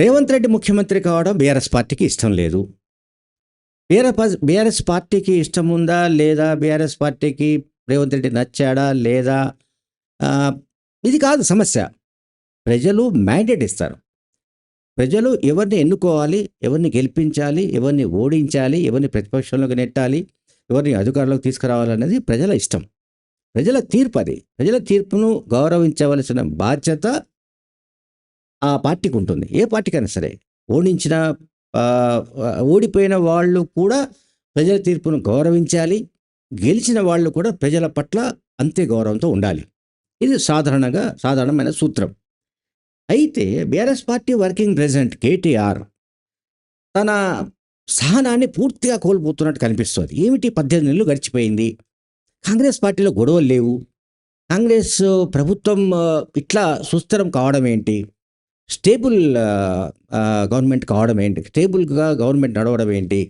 రేవంత్ రెడ్డి ముఖ్యమంత్రి కావడం బీఆర్ఎస్ పార్టీకి ఇష్టం లేదు. బీఆర్ఎస్ బీఆర్ఎస్ పార్టీకి ఇష్టం ఉందా లేదా? బీఆర్ఎస్ పార్టీకి రేవంత్ రెడ్డి నచ్చాడా లేదా? ఇది కాదు సమస్య. ప్రజలు మ్యాండేట్ ఇస్తారు. ప్రజలు ఎవరిని ఎన్నుకోవాలి ఎవరిని గెలిపించాలి ఎవరిని ఓడించాలి ఎవరిని ప్రతిపక్షంలోకి నెట్టాలి ఎవరిని అధికారంలోకి తీసుకురావాలనేది ప్రజల ఇష్టం. ప్రజల తీర్పు అది. ప్రజల తీర్పును గౌరవించవలసిన బాధ్యత ఆ పార్టీకి ఉంటుంది ఏ పార్టీకైనా సరే. ఓడించిన ఓడిపోయిన వాళ్ళు కూడా ప్రజల తీర్పును గౌరవించాలి. గెలిచిన వాళ్ళు కూడా ప్రజల పట్ల అంతే గౌరవంతో ఉండాలి. ఇది సాధారణంగా సాధారణమైన సూత్రం. అయితే BRS party working president KTR తన సహనాన్ని పూర్తిగా కోల్పోతున్నట్టు కనిపిస్తుంది. ఏమిటి పద్దెనిమిది నెలలు గడిచిపోయింది? కాంగ్రెస్ పార్టీలో గొడవలు లేవు. కాంగ్రెస్ ప్రభుత్వం ఇట్లా సుస్థిరం కావడం ఏంటి? స్టేబుల్ గవర్నమెంట్ కావడం ఏంటి? స్టేబుల్గా గవర్నమెంట్ నడవడం ఏంటి?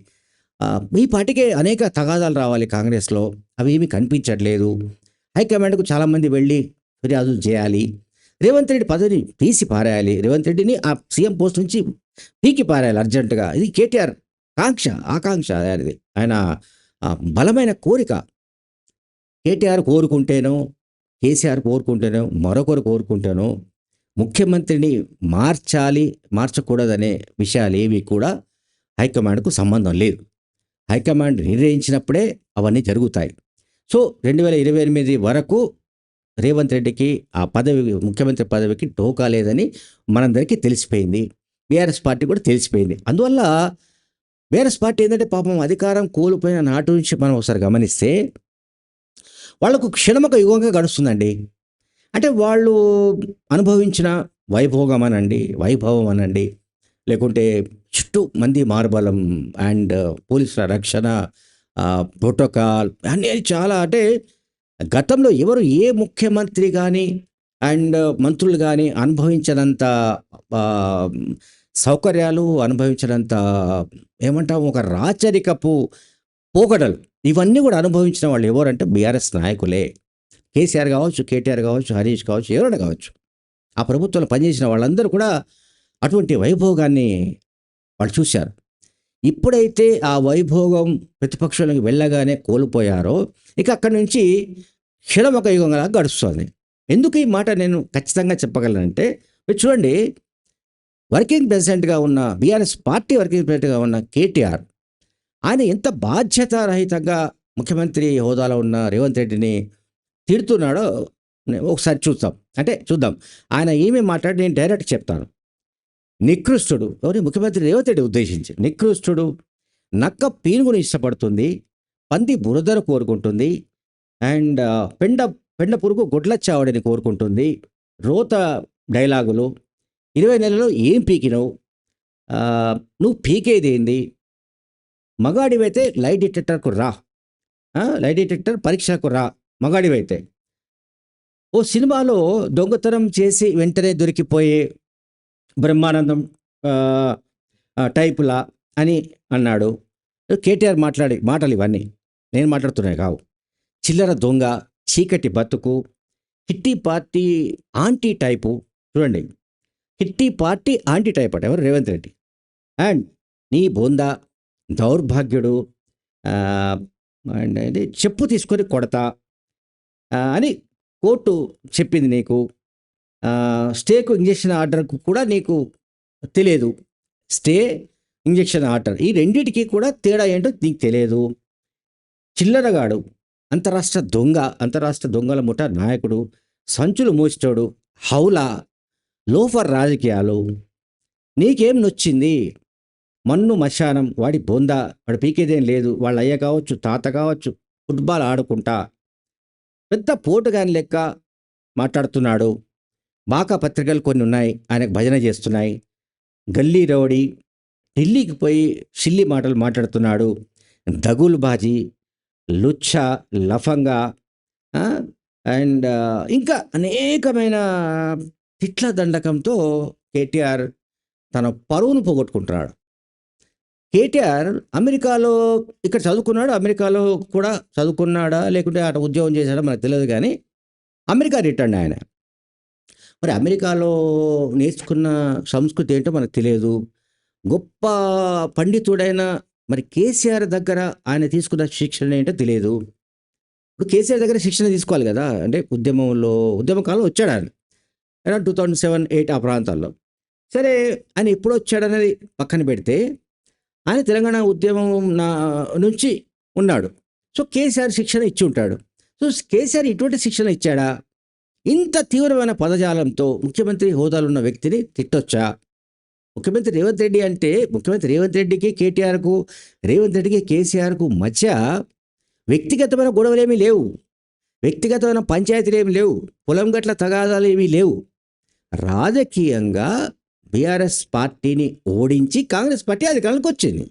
మీ ఈ అనేక తగాదాలు రావాలి కాంగ్రెస్లో. అవి ఏమీ కనిపించట్లేదు. హైకమాండ్కు చాలామంది వెళ్ళి ఫిర్యాదులు చేయాలి. రేవంత్ రెడ్డి పదవిని తీసి పారేయాలి. రేవంత్ రెడ్డిని ఆ సీఎం పోస్ట్ నుంచి పీకి పారేయాలి అర్జెంటుగా. ఇది కేటీఆర్ కాంక్ష ఆకాంక్ష ఆయనది. ఆయన బలమైన కోరిక. కేటీఆర్ కోరుకుంటేనో కేసీఆర్ కోరుకుంటేనో మరొకరు కోరుకుంటేనో ముఖ్యమంత్రిని మార్చాలి మార్చకూడదనే విషయాలు ఏవి కూడా హైకమాండ్కు సంబంధం లేదు. హైకమాండ్ నిర్ణయించినప్పుడే అవన్నీ జరుగుతాయి. సో రెండు వేల ఇరవై ఎనిమిది వరకు రేవంత్ రెడ్డికి ఆ పదవి ముఖ్యమంత్రి పదవికి టోకా లేదని మనందరికీ తెలిసిపోయింది. బీఆర్ఎస్ పార్టీ కూడా తెలిసిపోయింది. అందువల్ల బీఆర్ఎస్ పార్టీ ఏంటంటే పాపం అధికారం కోల్పోయిన నాటి నుంచి మనం ఒకసారి గమనిస్తే వాళ్ళకు క్షణమొక యుగంగా గడుస్తుందండి. అంటే వాళ్ళు అనుభవించిన వైభోగం అనండి వైభవం అనండి లేకుంటే చుట్టూ మంది మార్బలం అండ్ పోలీసుల రక్షణ ప్రోటోకాల్ అన్నీ చాలా అంటే గతంలో ఎవరు ఏ ముఖ్యమంత్రి కానీ అండ్ మంత్రులు కానీ అనుభవించినంత సౌకర్యాలు అనుభవించినంత ఏమంటాం ఒక రాచరికపు పోకడలు ఇవన్నీ కూడా అనుభవించిన వాళ్ళు ఎవరంటే బీఆర్ఎస్ నాయకులే. కేసీఆర్ కావచ్చు కేటీఆర్ కావచ్చు హరీష్ కావచ్చు ఎవరైనా కావచ్చు. ఆ ప్రభుత్వంలో పనిచేసిన వాళ్ళందరూ కూడా అటువంటి వైభోగాన్ని వాళ్ళు చూశారు. ఇప్పుడైతే ఆ వైభోగం ప్రతిపక్షంలోకి వెళ్ళగానే కోల్పోయారో ఇక అక్కడి నుంచి క్షణమొక యుగంగా గడుస్తుంది. ఎందుకు ఈ మాట నేను ఖచ్చితంగా చెప్పగలనంటే మీరు చూడండి వర్కింగ్ ప్రెసిడెంట్గా ఉన్న బీఆర్ఎస్ పార్టీ వర్కింగ్ ప్రెసిడెంట్గా ఉన్న కేటీఆర్ ఆయన ఎంత బాధ్యతారహితంగా ముఖ్యమంత్రి హోదాలో ఉన్న రేవంత్ రెడ్డిని తిడుతున్నాడో ఒకసారి చూద్దాం. అంటే చూద్దాం. ఆయన ఏమేమి మాట్లాడి నేను డైరెక్ట్ చెప్తాను. నికృష్టుడు. ఎవరి? ముఖ్యమంత్రి రేవంత్ ఉద్దేశించి. నికృష్టుడు. నక్క పీనుగుని ఇష్టపడుతుంది. పంది బురదను కోరుకుంటుంది. అండ్ పెండ పెండ పురుగు గుడ్ల చావడిని కోరుకుంటుంది. రోత డైలాగులు. ఇరవై నెలలో ఏం పీకినవు? నువ్వు పీకేది ఏంది? మగాడివైతే లైట్ డిటెక్టర్కు రా. లైట్ డిటెక్టర్ పరీక్షకు రా. మగాడివైతే. ఓ సినిమాలో దొంగతనం చేసి వెంటనే దొరికిపోయే బ్రహ్మానందం టైపులా అని అన్నాడు. కేటీఆర్ మాట్లాడి మాటలు ఇవన్నీ. నేను మాట్లాడుతున్నాయి కావు. చిల్లర దొంగ చీకటి బతుకు హిట్టి పార్టీ ఆంటీ టైపు. చూడండి. హిట్టి పార్టీ ఆంటీ టైప్ అట ఎవరు? రేవంత్ రెడ్డి. అండ్ నీ బోందా దౌర్భాగ్యుడు అండ్ చెప్పు తీసుకొని కొడతా. అని కోర్టు చెప్పింది నీకు. స్టేకు ఇంజెక్షన్ ఆర్డర్కు కూడా నీకు తెలియదు. స్టే ఇంజెక్షన్ ఆర్డర్ ఈ రెండిటికి కూడా తేడా ఏంటో నీకు తెలియదు. చిల్లరగాడు అంతరాష్ట్ర దొంగ అంతరాష్ట్ర దొంగల ముఠ నాయకుడు సంచులు మోసేటోడు హౌలా లోఫర్ రాజకీయాలు. నీకేం నొచ్చింది? మన్ను మశానం వాడి బొందా వాడి పీకేదేం లేదు వాళ్ళ అయ్య కావచ్చు తాత కావచ్చు ఫుట్బాల్ ఆడుకుంటా పెద్ద పోటుగాని లెక్క మాట్లాడుతున్నాడు. బాకా పత్రికలు కొన్ని ఉన్నాయి. ఆయనకు భజన చేస్తున్నాయి. గల్లీ రౌడీ ఢిల్లీకి పోయి షిల్లి మాటలు మాట్లాడుతున్నాడు. దగుల్ బాజీ లుచ్చ లఫంగా అండ్ ఇంకా అనేకమైన తిట్ల దండకంతో కేటీఆర్ తన పరువును పోగొట్టుకుంటున్నాడు. కేటీఆర్ అమెరికాలో ఇక్కడ చదువుకున్నాడు అమెరికాలో కూడా చదువుకున్నాడా లేకుంటే అటు ఉద్యోగం చేశాడా మనకు తెలియదు కానీ అమెరికా రిటర్న్ ఆయన. మరి అమెరికాలో నేర్చుకున్న సంస్కృతి ఏంటో మనకు తెలియదు. గొప్ప పండితుడైన మరి కేసీఆర్ దగ్గర ఆయన తీసుకున్న శిక్షణ ఏంటో తెలియదు. ఇప్పుడు కేసీఆర్ దగ్గర శిక్షణ తీసుకోవాలి కదా అంటే ఉద్యమంలో ఉద్యమకాలం వచ్చాడు ఆయన. టూ థౌజండ్ సెవెన్ ఎయిట్ ఆ ప్రాంతాల్లో. సరే ఆయన ఎప్పుడు వచ్చాడనేది పక్కన పెడితే ఆయన తెలంగాణ ఉద్యమం నా నుంచి ఉన్నాడు. సో కేసీఆర్ శిక్షణ ఇచ్చి ఉంటాడు సో కేసీఆర్ ఇటువంటి శిక్షణ ఇచ్చాడా? ఇంత తీవ్రమైన పదజాలంతో ముఖ్యమంత్రి హోదాలో ఉన్న వ్యక్తిని తిట్టొచ్చా? ముఖ్యమంత్రి రేవంత్ రెడ్డి అంటే ముఖ్యమంత్రి రేవంత్ రెడ్డికి కేటీఆర్కు రేవంత్ రెడ్డికి కేసీఆర్కు మధ్య వ్యక్తిగతమైన గొడవలు ఏమీ లేవు. వ్యక్తిగతమైన పంచాయతీలు ఏమి లేవు. పొలం గట్ల తగాదాలు ఏమీ లేవు. రాజకీయంగా బీఆర్ఎస్ పార్టీని ఓడించి కాంగ్రెస్ పార్టీ అధికారంలోకి వచ్చింది.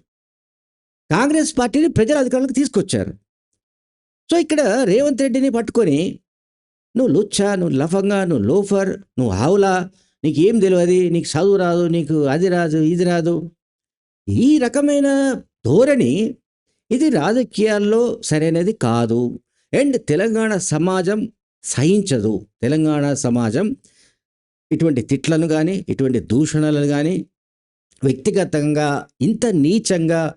కాంగ్రెస్ పార్టీని ప్రజల అధికారంలోకి తీసుకొచ్చారు. సో ఇక్కడ రేవంత్ రెడ్డిని పట్టుకొని నువ్వు లుచ్చా నువ్వు లఫంగా నువ్వు లోఫర్ నువ్వు ఆవులా నీకు ఏం తెలియదు నీకు చదువు రాదు నీకు అది రాదు ఇది రాదు. ఈ రకమైన ధోరణి ఇది రాజకీయాల్లో సరైనది కాదు. అండ్ తెలంగాణ సమాజం సహించదు. తెలంగాణ సమాజం ఇటువంటి తిట్లను కానీ ఇటువంటి దూషణలను కానీ వ్యక్తిగతంగా ఇంత నీచంగా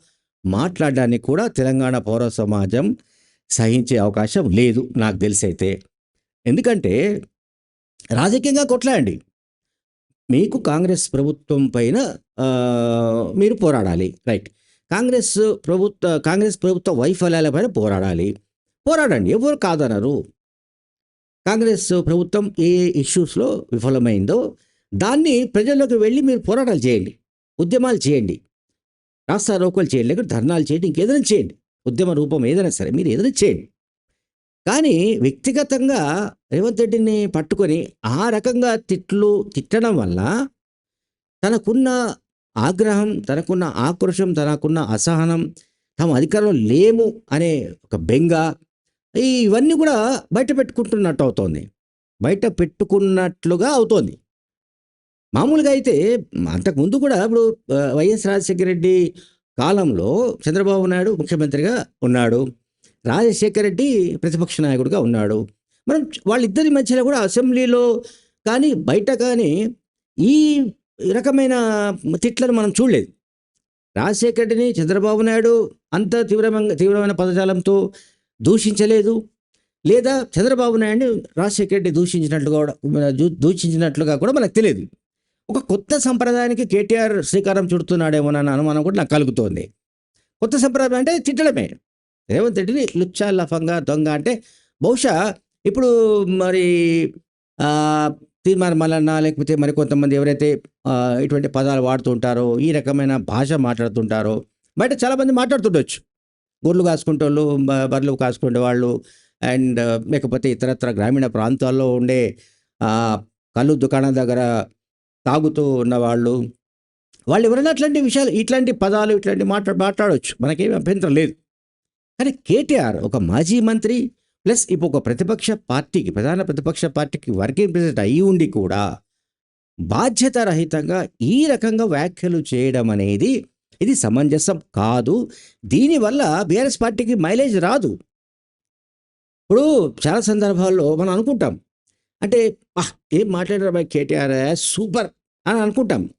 మాట్లాడడానికి కూడా తెలంగాణ పౌర సమాజం సహించే అవకాశం లేదు నాకు తెలిసైతే. ఎందుకంటే రాజకీయంగా కొట్లాడండి. మీకు కాంగ్రెస్ ప్రభుత్వం పైన మీరు పోరాడాలి. రైట్. కాంగ్రెస్ ప్రభుత్వ కాంగ్రెస్ ప్రభుత్వ వైఫల్యాలపైన పోరాడాలి. పోరాడండి. ఎవరు కాదనరు. కాంగ్రెస్ ప్రభుత్వం ఏ ఇష్యూస్లో విఫలమైందో దాన్ని ప్రజల్లోకి వెళ్ళి మీరు పోరాటాలు చేయండి ఉద్యమాలు చేయండి. రాస్తా రోకలు చేయండి లేకపోతే ధర్నాలు చేయండి ఇంకేదైనా చేయండి. ఉద్యమ రూపం ఏదైనా సరే మీరు ఏదైనా చేయండి. కానీ వ్యక్తిగతంగా రేవంత్ రెడ్డిని పట్టుకొని ఆ రకంగా తిట్లు తిట్టడం వల్ల తనకున్న ఆగ్రహం తనకున్న ఆక్రోషం తనకున్న అసహనం తాము అధికారంలో లేము అనే ఒక బెంగ ఇవన్నీ కూడా బయట పెట్టుకుంటున్నట్టు అవుతోంది. బయట పెట్టుకున్నట్లుగా అవుతోంది. మామూలుగా అయితే అంతకుముందు కూడా ఇప్పుడు వైఎస్ రాజశేఖర రెడ్డి కాలంలో చంద్రబాబు నాయుడు ముఖ్యమంత్రిగా ఉన్నాడు. రాజశేఖర రెడ్డి ప్రతిపక్ష నాయకుడిగా ఉన్నాడు. మనం వాళ్ళిద్దరి మధ్యలో కూడా అసెంబ్లీలో కానీ బయట కానీ ఈ రకమైన తిట్లను మనం చూడలేదు. రాజశేఖర రెడ్డిని చంద్రబాబు నాయుడు అంత తీవ్రమైన తీవ్రమైన పదజాలంతో దూషించలేదు. లేదా చంద్రబాబు నాయుడిని రాజశేఖర రెడ్డి దూషించినట్లు కూడా దూషించినట్లుగా కూడా మనకు తెలియదు. ఒక కొత్త సంప్రదాయానికి కేటీఆర్ శ్రీకారం చుడుతున్నాడేమోనన్న అనుమానం కూడా నాకు కలుగుతోంది. కొత్త సంప్రదాయం అంటే తిట్టడమే. రేవంత్ రెడ్డిని లుచ్చా లఫంగా దొంగ అంటే బహుశా ఇప్పుడు మరి తీర్మాన మల్లన్న లేకపోతే మరి కొంతమంది ఎవరైతే ఇటువంటి పదాలు వాడుతుంటారో ఈ రకమైన భాష మాట్లాడుతుంటారో బయట చాలామంది మాట్లాడుతుండొచ్చు. గొర్రెలు కాసుకుంటోళ్ళు వాళ్ళు బర్రెలు కాసుకునే వాళ్ళు అండ్ లేకపోతే ఇతరత్ర గ్రామీణ ప్రాంతాల్లో ఉండే కళ్ళు దుకాణం దగ్గర తాగుతూ ఉన్నవాళ్ళు వాళ్ళు ఎవరైనా అట్లాంటి విషయాలు ఇట్లాంటి పదాలు ఇట్లాంటి మాట్లా మాట్లాడవచ్చు మనకేమి అభ్యంతరం లేదు. కానీ కేటీఆర్ ఒక మాజీ మంత్రి ప్లస్ ఇప్పుడు ఒక ప్రతిపక్ష పార్టీకి ప్రధాన ప్రతిపక్ష పార్టీకి వర్కింగ్ ప్రెసిడెంట్ అయి ఉండి కూడా బాధ్యత రహితంగా ఈ రకంగా వ్యాఖ్యలు చేయడం అనేది ఇది సమంజసం కాదు. దీనివల్ల బీఆర్ఎస్ పార్టీకి మైలేజ్ రాదు. ఇప్పుడు చాలా సందర్భాల్లో మనం అనుకుంటాం. అంటే "పా, ఏం మాట్లాడారు బాయ్ కేటీఆర్? సూపర్! అని అనుకుంటాం.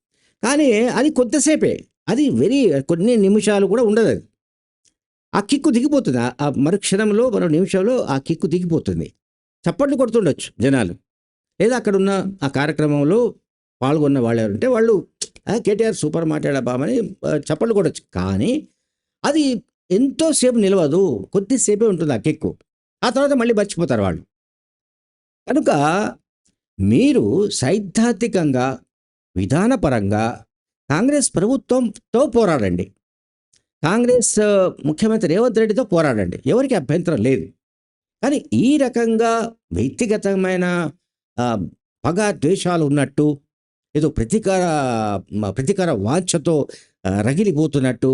కానీ అది కొద్దిసేపే. అది వెరీ కొన్ని నిమిషాలు కూడా ఉండదు. అది ఆ కిక్కు దిగిపోతుంది. ఆ- మరుక్షణంలో మరో నిమిషంలో ఆ కిక్కు దిగిపోతుంది. చప్పట్లు కొడుతుండొచ్చు జనాలు. లేదా అక్కడ ఉన్న ఆ కార్యక్రమంలో పాల్గొన్న వాళ్ళు ఎవరంటే వాళ్ళు కేటీఆర్ సూపర్ మాట్లాడా బామని ఆ, చప్పట్లు కానీ అది ఎంతోసేపు నిలవదు. కొద్దిసేపే ఉంటుంది ఆ కిక్కు. ఆ తర్వాత మళ్ళీ మర్చిపోతారు వాళ్ళు. కనుక మీరు సైద్ధాంతికంగా విధానపరంగా కాంగ్రెస్ ప్రభుత్వంతో పోరాడండి. కాంగ్రెస్ ముఖ్యమంత్రి రేవంత్ రెడ్డితో పోరాడండి. ఎవరికి అభ్యంతరం లేదు. కానీ ఈ రకంగా వ్యక్తిగతమైన పగ ద్వేషాలు ఉన్నట్టు ఏదో ప్రతీకార ప్రతీకార వాంఛతో రగిలిపోతున్నట్టు.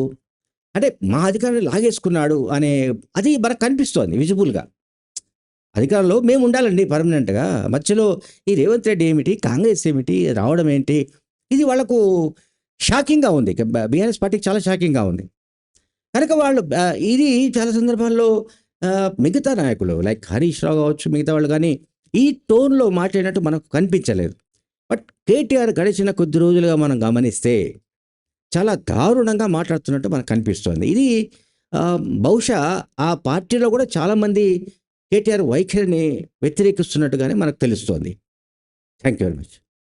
అంటే మా అధికారాన్ని లాగేసుకున్నాడు అనే అది మనకు కనిపిస్తోంది విజిబుల్గా. అధికారంలో మేము ఉండాలండి పర్మనెంట్గా. మధ్యలో ఈ రేవంత్ రెడ్డి ఏమిటి కాంగ్రెస్ ఏమిటి రావడం ఏంటి ఇది వాళ్ళకు షాకింగ్గా ఉంది. బీఆర్ఎస్ పార్టీకి చాలా షాకింగ్గా ఉంది. కనుక వాళ్ళు ఇది చాలా సందర్భాల్లో మిగతా నాయకులు లైక్ హరీష్ రావు కావచ్చు మిగతా వాళ్ళు కానీ ఈ టోన్లో మాట్లాడినట్టు మనకు కనిపించలేదు. బట్ కేటీఆర్ గడిచిన కొద్ది రోజులుగా మనం గమనిస్తే చాలా దారుణంగా మాట్లాడుతున్నట్టు మనకు కనిపిస్తోంది. ఇది బహుశా ఆ పార్టీలో కూడా చాలామంది కేటీఆర్ వైఖరిని వ్యతిరేకిస్తున్నట్టుగానే మనకు తెలుస్తోంది. Thank you very much.